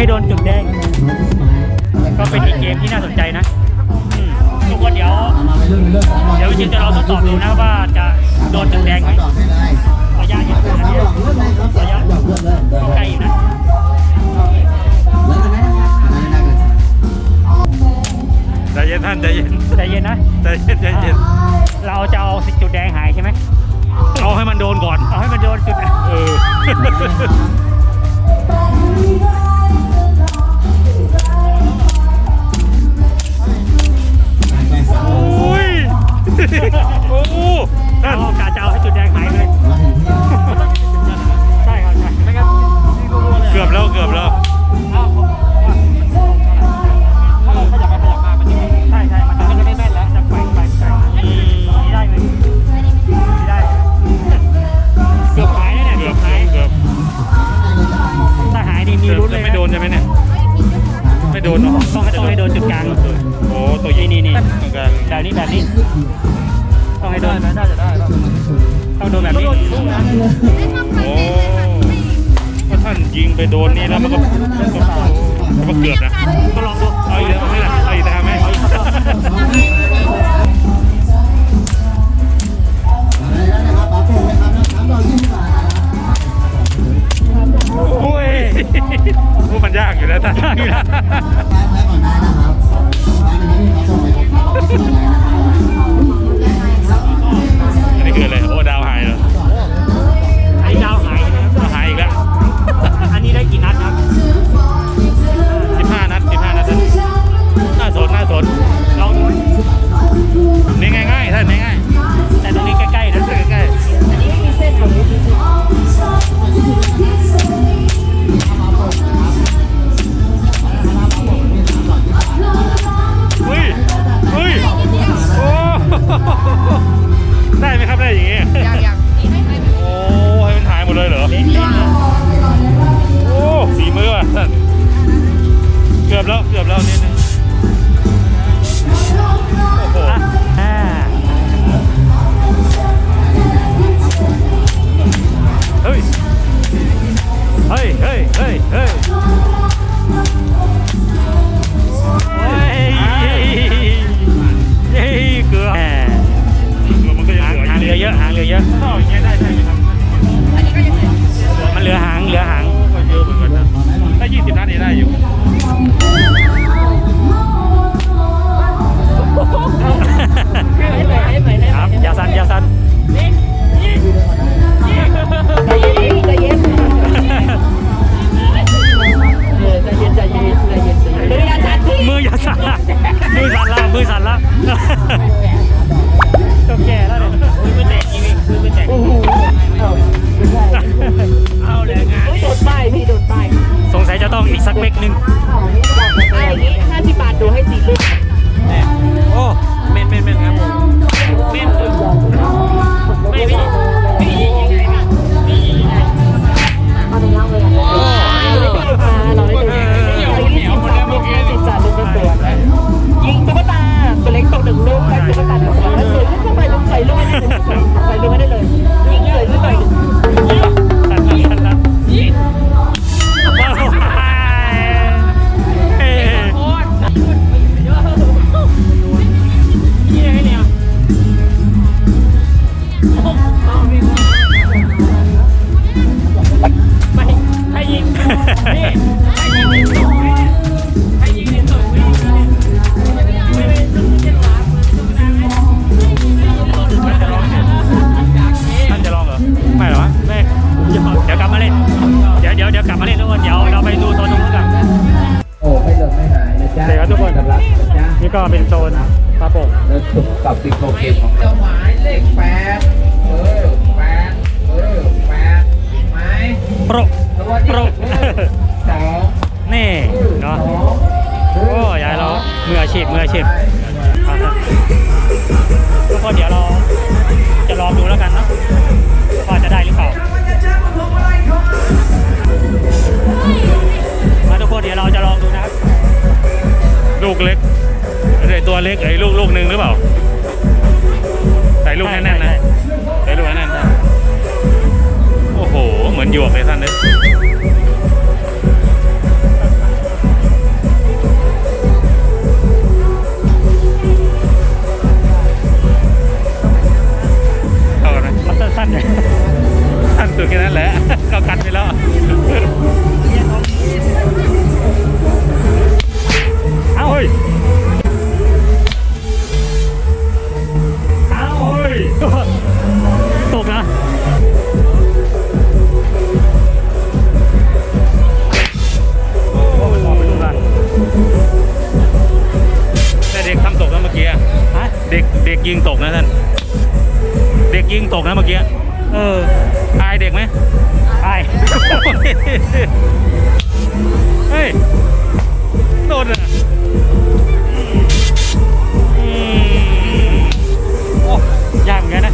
ให้โดนจุดแดง ก็เป็นอีกเกมที่น่าสนใจนะอืมทุกคนเดี๋ยว เดี๋ยวจริงๆจะลองทดสอบดูนะว่าจะโดนจุดแดงไหมระยะอยู่นะเนี่ยระยะก็ใกล้อยู่นะใจเย็นท่านใจเย็นใจเย็นนะใจเย็นใจเย็นเราจะเอาสิจุดแดงหายใช่ไหมเอาให้มันโดนก่อน เอาให้มันโดนจุดเออ ไม่โดนเนาะต้องให้ต้องให้โดนจุดกลาง โอ้ตัวยี่นี่นี่ตรงกลางแบบนี้แบบนี้ ต้องให้โดนน่าจะได้ป่ะต้องโดนแบบนี้ โอ้ถ้าท่านยิงไปโดนนี่แล้วมันก็มันก็เกือบนะ ก็ลองดู เอาอีกแล้วไหมล่ะเอาอีกทางไหม มันยากอยู่แล้วท่านยากอยู่แล้ว เยอะหางเหลือเยอะถ้าเอาอย่างเงี้ยได้ใช่ไหมครับมันเหลือหางเหลือหางก็เยอะเหมือนกันนะถ้ายี่สิบนัดนี่ได้อยู่ครับอย่าสั่นอย่าสั่นใจเย็นใจเย็นเออใจเย็นใจเย็นใจเย็นใจเย็นเดี๋ยวอย่าจัดพี่มืออย่าสั่นละมือสั่นละมือสั่นละต้องแก่แล้วเนี่ย แตกโอ้โห นะจ๊ะนี่ก็เป็นโซนปลาโป่งแล้วสุกกับติโกเกมของเราหมายเลขแปดเออแปดเออแปดไหมโปรตัวที่โปรสองนี่เนาะสองโอ้ยายเรามืออาชีพมืออาชีพครับทุกคนเดี๋ยวเราจะลองดูแล้วกันเนาะว่าจะได้หรือเปล่ามาทุกคนเดี๋ยวเราจะลองดูนะครับ ลูกเล็ก ไอตัวเล็กไอลูกลูกหนึ่งหรือเปล่าใส่ลูกแน่นๆนะใส่ลูกแน่นๆโอ้โห เหมือนหยวกเลยท่านเลยเข้ากันไหมมันสั้นๆเลยสั้นสุดแค่นั้นแหละเข้กันไปแล้วเอาเฮ้ย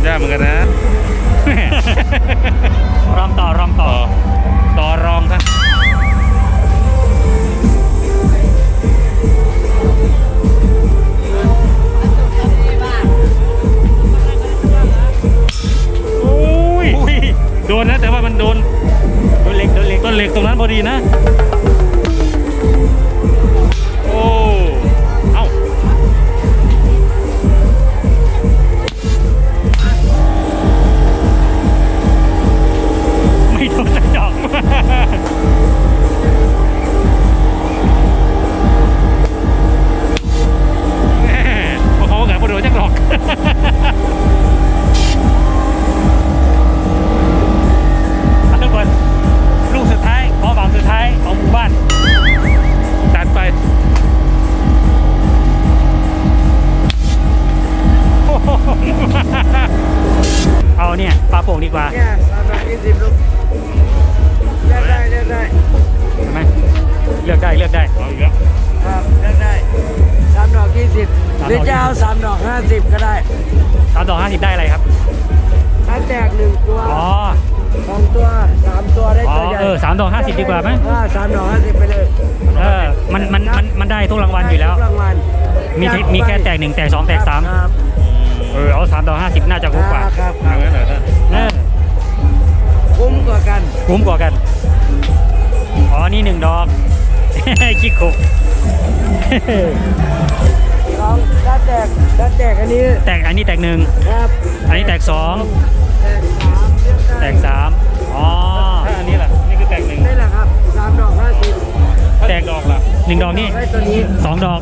ยากเหมือนกันนะยากเหมือนกันนะรอมต่อรอมต่อ ต่อต่อรองท่านโอ้ยอุ้ยโดนนะ แต่ว่ามันโดนตัวเล็กตัวเล็กต้นเหล็กตรงนั้นพอดีนะ หรือจะเอาสามดอกห้าสิบก็ได้สามดอกห้าสิบได้อะไรครับถ้าแจกหนึ่งตัวอ๋อสองตัวสามตัวได้อ๋อตัวใหญ่เออสามดอกห้าสิบดีกว่าไหมอ่าสามดอกห้าสิบไปเลยเออมันมันมันมันได้ทุกรางวัลอยู่แล้วได้ทุกรางวัลมีที่มีแค่แตกหนึ่งแตกสองแตกสามครับเออเอาสามดอกห้าสิบน่าจะคุ้มกว่าครับคเอารับงั้นเหรอท่านเออคุ้มกว่ากัน คุ้มกว่ากันอ๋อนี่หนึ่งดอกคิกคุ สองถ้าแจกถ้าแจกอันนี้แตกอันนี้แตกหนึ่งครับอันนี้แตกสองแตกสามเลือกได้แตกสามอ๋อถ้าอันนี้ล่ะนี่คือแตกหนึ่งนี่แหละครับสามดอกห้าสิบถ้าแตกดอกล่ะหนึ่งดอกนี่ได้ตัวนี้สองดอก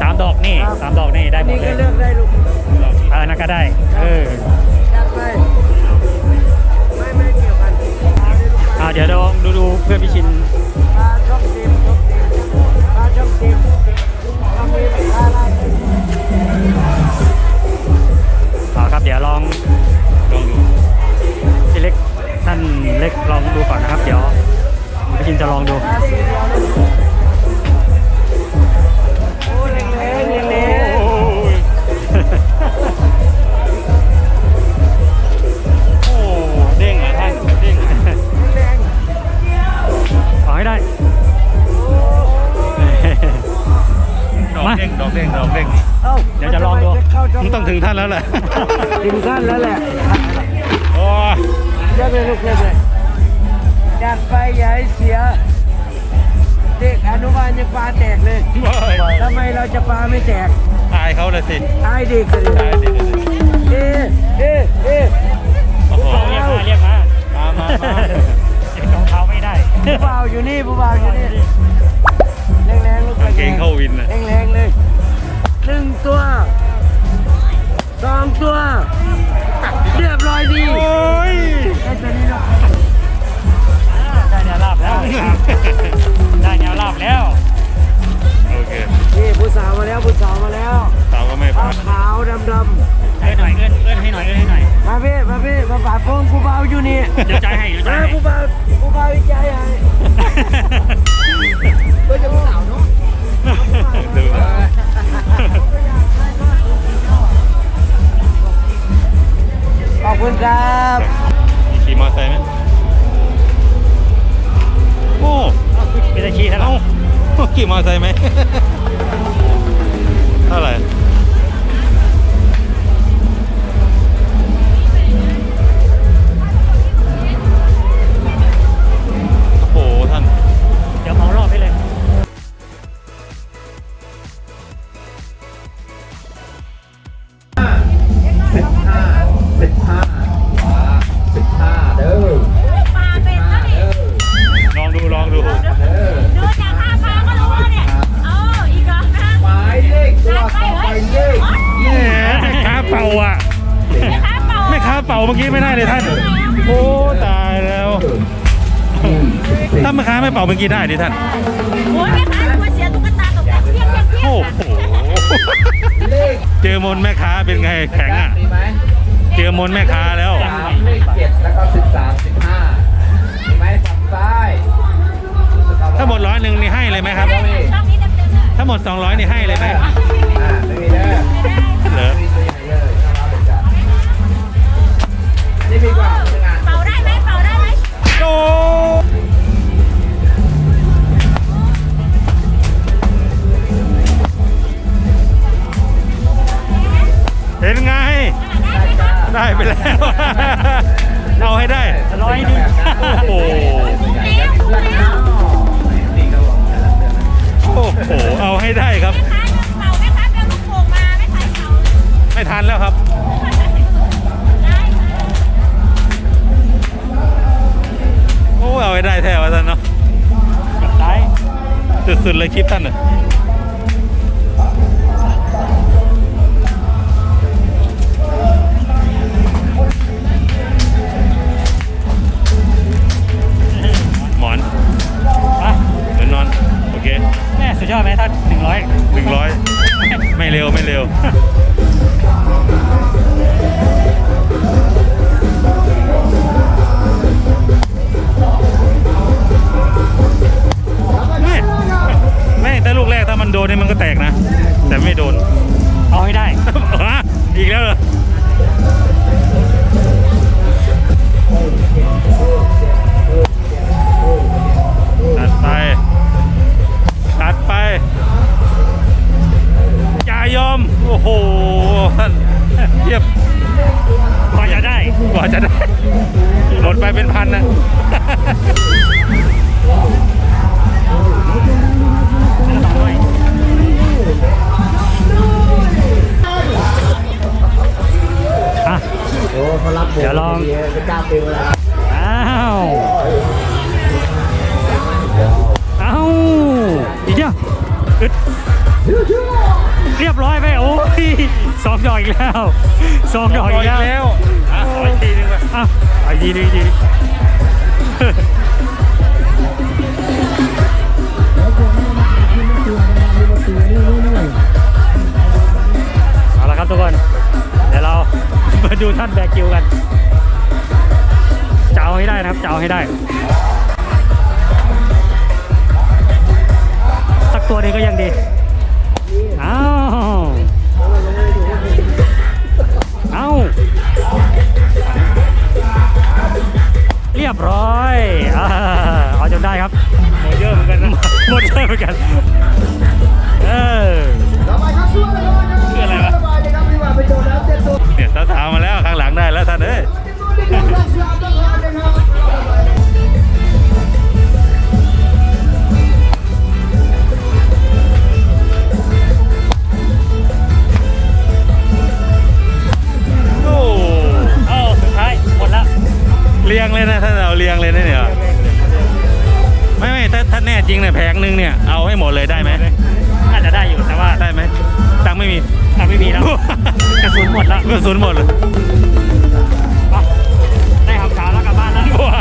สามดอกนี่สามดอกนี่ได้หมนี่ดเลก็ยเลือกได้ลูกเออนั่นก็ได้เออจัดไปไม่ไม่เกี่ยวกันเอาดิลูกอ่าเดี๋ยวเราดูดูเพื่อนพี่ชินปลาช่องซิม ดอกเด้งดอกเด้งดอกเด้ง เอ้าเดี๋ยวจะลองดู เข้าช่องมันต้องถึงท่านแล้วแหละ ถึงขั้นแล้วแหละโอ้ยเลือกเลยลูกเลือกเลยจัดไปอย่าให้เสีย เด็กอนุบาลยังปลาแตกเลยทำไมเราจะปลาไม่แตกอายเขาเลยสิอายเด็กกันอายเด็กเลยเอ๊ะเอ๊ะเอ๊ะ โอ้โหเรียกมาเรียกมามามามาเด็กของเขาไม่ได้ ผู้บ่าวอยู่นี่ผู้บ่าวอยู่นี่ เกงเข้าวินอะแรงๆเลยหนึ่งตัวสองตัว เรียบร้อยดีโอ้ยไอ้ตัวนี้ลูกได้แนวราบแล้ว ได้แนวราบแล้ว โอเค นี่ผู้สาวมาแล้วผู้สาวมาแล้ว สาวก็ไม่ผ้าผ่านขาวดำดเอื้อนหน่อยเอื้อนเอื้อนให้หน่อยเอื้อนให้หน่อยำมาพี่มาพี่มาปาดโป้งผู้บ่าวอยู่นี่เดี๋ยวใจให้เดี๋ยวใจมาให้ผู้บ่าวผู้บ่าวอีกใจให้เพื่อจะผู้สาวเนาะ ดูนะขอบคุณครับมีขี่มอเตอร์ไซค์ไหมโอ้เป็นตะขี้ท่านเอ้าขี่มอเตอร์ไซค์ไหมเท่าไหร่ ถ้าแม่ค้าไม่เป่าเมื่อกี้ได้ดิท่าน โอ้ยแม่ค้ากลัวเสียตุ๊กตาตกแต่เพี้ยงเพี้ยงเพี้ยงโอ้โหเลขเจอมนต์แม่ค้าเป็นไงแข็งอะ มีไหมเจอมนต์แม่ค้าแล้ว สามเลขเจ็ดแล้วก็สิบสามสิบห้ามีไหมฝั่งซ้ายถ้าหมดร้อยหนึ่งนี่ให้เลยไหมครับ ช่องนี้เต็มเต็มเลยถ้าหมดสองร้อยนี่ให้เลยไหมอ่าไม่มีเเลยคลิปท่านน่ะหมอนอะเหมือนนอน โอเคแม่สุดยอดไหมท่านหนึ่งร้อยหนึ่งร้อยไม่เร็วไม่เร็ว มันโดนนี่มันก็แตกนะ แต่ไม่โดน เอาให้ได้ฮะอีกแล้วเหรอตัดไป ตัดไป อย่ายอม โอ้โหท่านเทียบพอจะได้กว่าจะได้หมดไปเป็นพันนะ โอ้เขารับเดี๋ยวลองเป็นเจ้าปิวแล้วอ้าวอ้าวอีกเดียวอึดเรียบร้อยไปโอ้ยสองดอกอีกแล้วสองดอกอีกแล้วอะขออีกทีนึงไปอะเอาอีกทีหนึงอีกทีหนึงเอาละครับทุกคน เดี๋ยวเรา มาดูท่านแบกกิวกันจะเอาให้ได้นะครับจะเอาให้ได้ สักตัวหนึงก็ยังดีอ้าวเอ้าเรียบร้อยอ่าเอาจนได้ครับหมดเยอะเหมือนกันนะหมดเลยเหมือนกัน เออคืออะไรวะ เนี่ยตาถามมาแล้วข้างหลังได้แล้วท่านเอ้ยโอ้เอาสุดท้ายหมดละเรียงเลยนะท่านเอาเรียงเลยนะเนี่ยไม่ไม่ถ้าถ้าแน่จริงเนี่ยแผงหนึงเนี่ยเอาให้หมดเลยได้ไหมน่าจะได้อยู่แต่ว่าได้ไหมตังค์ไม่มี ถ้าไม่มีแล้ว กระสุนหมดละกระสุนหมดเลยไปได้คำถามแล้วกลับบ้านแล้วว้า